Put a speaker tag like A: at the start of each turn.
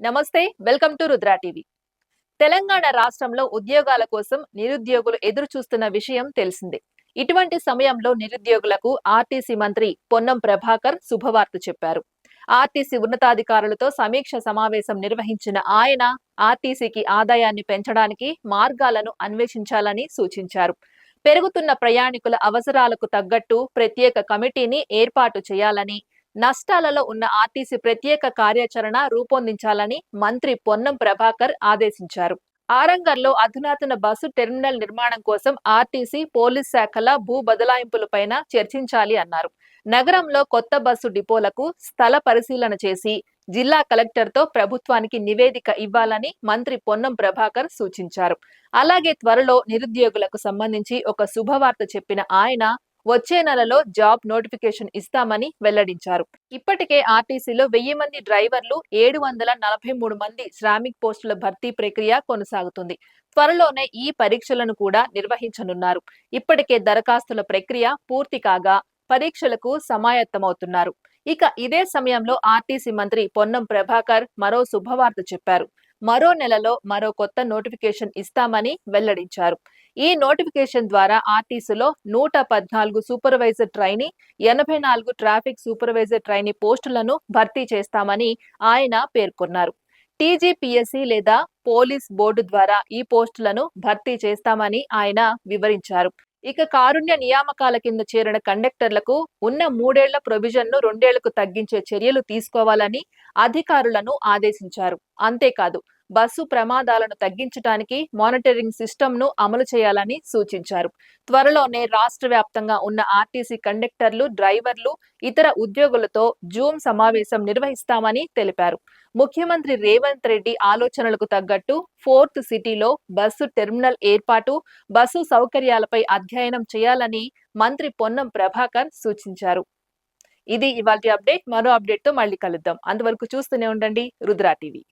A: నమస్తే welcome to Rudra TV. Telangana రాష్ట్రంలో ఉద్యోగాల కోసం నిరుద్యోగులు ఎదురు చూస్తున్న విషయం తెలిసిందే. ఇటువంటి సమయంలో నిరుద్యోగులకు ఆర్టీసీ మంత్రి పొన్నం ప్రభాకర్ శుభవార్త చెప్పారు. ఆర్టీసీ ఉన్నతాధికారులతో సమీక్ష సమావేశం నిర్వహించిన ఆయన ఆర్టీసీకి ఆదాయాన్ని పెంచడానికి మార్గాలను అన్వేషించాలని సూచించారు. పెరుగుతున్న ప్రయాణికుల అవసరాలకు తగ్గట్టు ప్రత్యేక కమిటీని ఏర్పాటు చేయాలని నష్టాలలో ఉన్న ఆర్టీసీ ప్రత్యేక కార్యాచరణ రూపొందించాలని మంత్రి పొన్నం ప్రభాకర్ ఆదేశించారు. ఆరంగర్లో అధునాతన బస్సు టెర్మినల్ నిర్మాణం కోసం ఆర్టీసీ పోలీస్ శాఖల భూ బదలాయింపులపైన చర్చించాలి అన్నారు. నగరంలో కొత్త బస్సు డిపోలకు స్థల పరిశీలన చేసి జిల్లా కలెక్టర్తో ప్రభుత్వానికి నివేదిక ఇవ్వాలని మంత్రి పొన్నం ప్రభాకర్ సూచించారు. అలాగే త్వరలో నిరుద్యోగులకు సంబంధించి ఒక శుభవార్త చెప్పిన ఆయన వచ్చే నెలలో జాబ్ నోటిఫికేషన్ ఇస్తామని వెల్లడించారు. ఇప్పటికే ఆర్టీసీలో వెయ్యి మంది డ్రైవర్లు ఏడు వందల నలభై మూడు మంది శ్రామిక్ పోస్టుల భర్తీ ప్రక్రియ కొనసాగుతుంది. త్వరలోనే ఈ పరీక్షలను కూడా నిర్వహించనున్నారు. ఇప్పటికే దరఖాస్తుల ప్రక్రియ పూర్తి కాగా పరీక్షలకు సమాయత్తమవుతున్నారు. ఇక ఇదే సమయంలో ఆర్టీసీ మంత్రి పొన్నం ప్రభాకర్ మరో శుభవార్త చెప్పారు. మరో నెలలో మరో కొత్త నోటిఫికేషన్ ఇస్తామని వెల్లడించారు. ఈ నోటిఫికేషన్ ద్వారా ఆర్టీసీలో నూట పద్నాలుగు సూపర్వైజర్ ట్రైనీ ఎనభై నాలుగు ట్రాఫిక్ సూపర్వైజర్ ట్రైనీ పోస్టులను భర్తీ చేస్తామని ఆయన పేర్కొన్నారు. టీజీపీఎస్సీ లేదా పోలీస్ బోర్డు ద్వారా ఈ పోస్టులను భర్తీ చేస్తామని ఆయన వివరించారు. ఇక కారుణ్య నియామకాల కింద చేరిన కండక్టర్లకు ఉన్న మూడేళ్ళ ప్రొవిజన్ను రెండేళ్ళకు తగ్గించే చర్యలు తీసుకోవాలని అధికారులను ఆదేశించారు. అంతేకాదు బస్సు ప్రమాదాలను తగ్గించడానికి మానిటరింగ్ సిస్టమ్ను అమలు చేయాలని సూచించారు. త్వరలోనే రాష్ట్ర వ్యాప్తంగా ఉన్న ఆర్టీసీ కండక్టర్లు డ్రైవర్లు ఇతర ఉద్యోగులతో జూమ్ సమావేశం నిర్వహిస్తామని తెలిపారు. ముఖ్యమంత్రి రేవంత్ రెడ్డి ఆలోచనలకు తగ్గట్టు ఫోర్త్ సిటీలో బస్సు టెర్మినల్ ఏర్పాటు బస్సు సౌకర్యాలపై అధ్యయనం చేయాలని మంత్రి పొన్నం ప్రభాకర్ సూచించారు. ఇది ఇవాళ అప్డేట్. మరో అప్డేట్తో మళ్ళీ కలుద్దాం. అంతవరకు చూస్తూనే ఉండండి. రుద్రా టీవీ.